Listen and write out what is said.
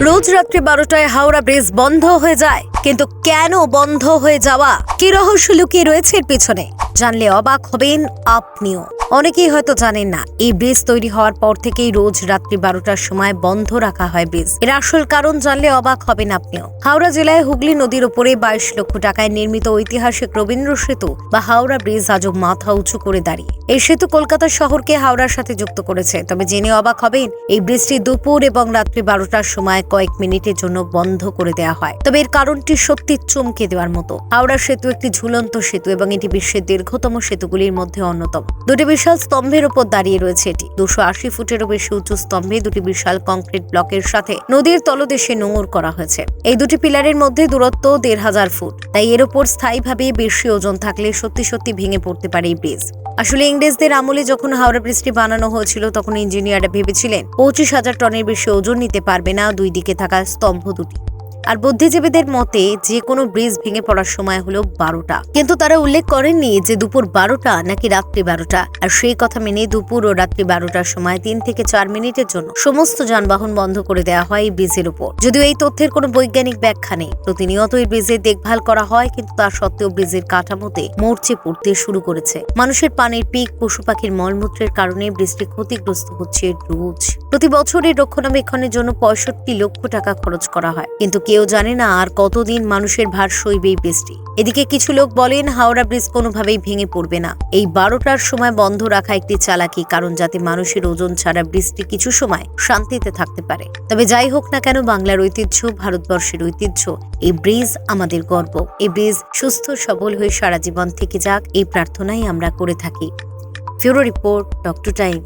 রোজ রাত্রি বারোটায় হাওড়া ব্রিজ বন্ধ হয়ে যায়। কিন্তু কেন বন্ধ হয়ে যাওয়া? কি রহস্য লুকিয়ে রয়েছে এর পিছনে? জানলে অবাক হবেন আপনিও। অনেকেই হয়তো জানেন না, এই ব্রিজ তৈরি হওয়ার পর থেকেই রোজ রাত্রি বারোটার সময় বন্ধ রাখা হয় ব্রিজ। এর আসল কারণ জানলে অবাক হবেন আপনিও। হাওড়া জেলায় হুগলি নদীর উপরে বাইশ লক্ষ টাকায় নির্মিত ঐতিহাসিক রবীন্দ্র সেতু বা হাওড়া ব্রিজ আজও মাথা উঁচু করে দাঁড়িয়ে। এই সেতু কলকাতা শহরকে হাওড়ার সাথে যুক্ত করেছে, তবে জেনে অবাক হবেন, এই ব্রিজটি দুপুর এবং রাত্রি বারোটার সময় কয়েক মিনিটের জন্য বন্ধ করে দেওয়া হয়। তবে এর কারণটি সত্যি চমকে দেওয়ার মতো। হাওড়া সেতু একটি ঝুলন্ত সেতু এবং এটি বিশ্বের দীর্ঘতম সেতুগুলির মধ্যে অন্যতম। দুটি বিশাল স্তম্ভের উপর দাঁড়িয়ে রয়েছে এটি। দুশো আশি ফুটেরও বেশি উঁচু স্তম্ভে দুটি বিশাল কংক্রিট ব্লকের সাথে নদীর তলদেশে নোঙর করা হয়েছে। এই দুটি পিলারের মধ্যে দূরত্ব দেড় হাজার ফুট। তাই এর উপর স্থায়ীভাবে বেশি ওজন থাকলে সত্যি সত্যি ভেঙে পড়তে পারে এই ব্রিজ। আসলে ইংরেজদের আমলে যখন হাওড়া ব্রিজটি বানানো হয়েছিল, তখন ইঞ্জিনিয়াররা ভেবেছিলেন পঁচিশ হাজার টনের বেশি ওজন নিতে পারবে না দুই দিকে থাকা স্তম্ভ দুটি। আর বুদ্ধিজীবীদের মতে যে কোনো ব্রিজ ভেঙে পড়ার সময় হলো বারোটা। কিন্তু তারা উল্লেখ করেননি যে দুপুর বারোটা নাকি রাত্রি বারোটা। আর সেই কথা মেনে দুপুর ও রাত্রি বারোটার সময় তিন থেকে চার মিনিটের জন্য সমস্ত যানবাহন বন্ধ করে দেওয়া হয় এই ব্রিজের উপর। যদিও এই তথ্যের কোনো বৈজ্ঞানিক ব্যাখ্যা নেই। প্রতিনিয়ত এই ব্রিজের দেখভাল করা হয়, কিন্তু তা সত্ত্বেও ব্রিজের কাঠামোতে মরচে পড়তে শুরু করেছে। মানুষের পানির পিক, পশু পাখির মলমূত্রের কারণে ব্রিজটি ক্ষতিগ্রস্ত হচ্ছে রোজ। প্রতি বছর রক্ষণাবেক্ষণের জন্য পঁয়ষট্টি লক্ষ টাকা খরচ করা হয়। কিন্তু কেউ জানে না আর কতদিন মানুষের ভার সইবে এই ব্রিজটি এদিকে কিছু লোক বলেন, হাওড়া ব্রিজ কোনোভাবেই ভেঙে পড়বে না। এই বারোটার সময় বন্ধ রাখা একটি চালাকি, কারণ যাতে মানুষের ওজন ছাড়া ব্রিজটি কিছু সময় শান্তিতে থাকতে পারে। তবে যাই হোক না কেন, বাংলার ঐতিহ্য, ভারতবর্ষের ঐতিহ্য, এই ব্রিজ আমাদের গর্ব। এই ব্রিজ সুস্থ, সবল হয়ে সারা জীবন থেকে যাক, এই প্রার্থনাই আমরা করে থাকি। ফিউরো রিপোর্ট, ডক্টর টাইম।